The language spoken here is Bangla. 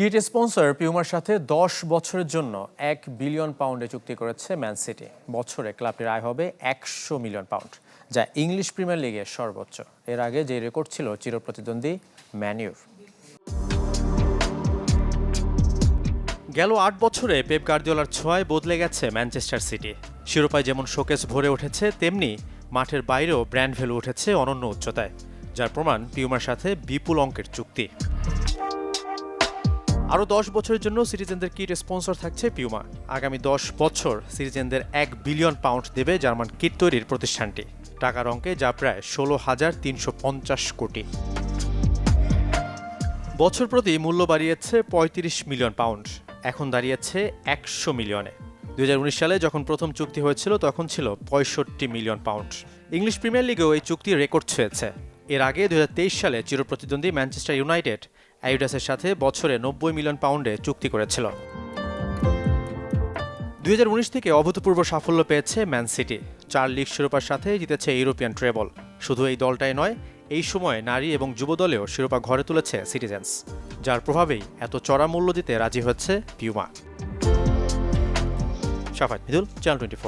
কিট স্পন্সর পিউমার সাথে দশ বছরের জন্য এক বিলিয়ন পাউন্ডে চুক্তি করেছে ম্যান সিটি। বছরে ক্লাবটির আয় হবে একশো মিলিয়ন পাউন্ড, যা ইংলিশ প্রিমিয়ার লিগে সর্বোচ্চ। এর আগে যে রেকর্ড ছিল চিরপ্রতিদ্বন্দ্বী ম্যানিউর গেল আট বছরে পেপ গার্দিওলার ছোঁয়ায় বদলে গেছে ম্যানচেস্টার সিটি। শিরোপায় যেমন শোকেস ভরে উঠেছে, তেমনি মাঠের বাইরেও ব্র্যান্ড ভ্যালু উঠেছে অনন্য উচ্চতায়, যার প্রমাণ পিউমার সাথে বিপুল অঙ্কের চুক্তি। আরও দশ বছরের জন্য সিটিজেনদের কিট স্পন্সর থাকছে পিউমা আগামী দশ বছর সিটিজেনদের এক বিলিয়ন পাউন্ড দেবে জার্মান কিট তৈরির প্রতিষ্ঠানটি। টাকার অঙ্কে যা প্রায় ষোলো হাজার তিনশো পঞ্চাশ কোটি। বছর প্রতি মূল্য বাড়িয়েছে পঁয়ত্রিশ মিলিয়ন পাউন্ড। এখন দাঁড়িয়েছে একশো মিলিয়নে। দুই হাজার উনিশ সালে যখন প্রথম চুক্তি হয়েছিল, তখন ছিল পঁয়ষট্টি মিলিয়ন পাউন্ড। ইংলিশ প্রিমিয়ার লিগেও এই চুক্তি রেকর্ড ছুঁয়েছে। এর আগে দুই হাজার তেইশ সালে চিরপ্রতিদ্বন্দ্বী ম্যানচেস্টার ইউনাইটেড অ্যাডিডাসের সাথে বছরে নব্বই মিলিয়ন পাউন্ডে চুক্তি করেছিল। দুই হাজার উনিশ থেকে অভূতপূর্ব সাফল্য পেয়েছে ম্যান সিটি। চার লিগ শিরোপার সাথে জিতেছে ইউরোপিয়ান ট্রেবল। শুধু এই দলটাই নয়, এই সময়ে নারী এবং যুব দলেও শিরোপা ঘরে তুলেছে সিটিজেন্স, যার প্রভাবেই এত চড়া মূল্য দিতে রাজি হচ্ছে পিউমা। সাফাত মিদুল, চ্যানেল টোয়েন্টি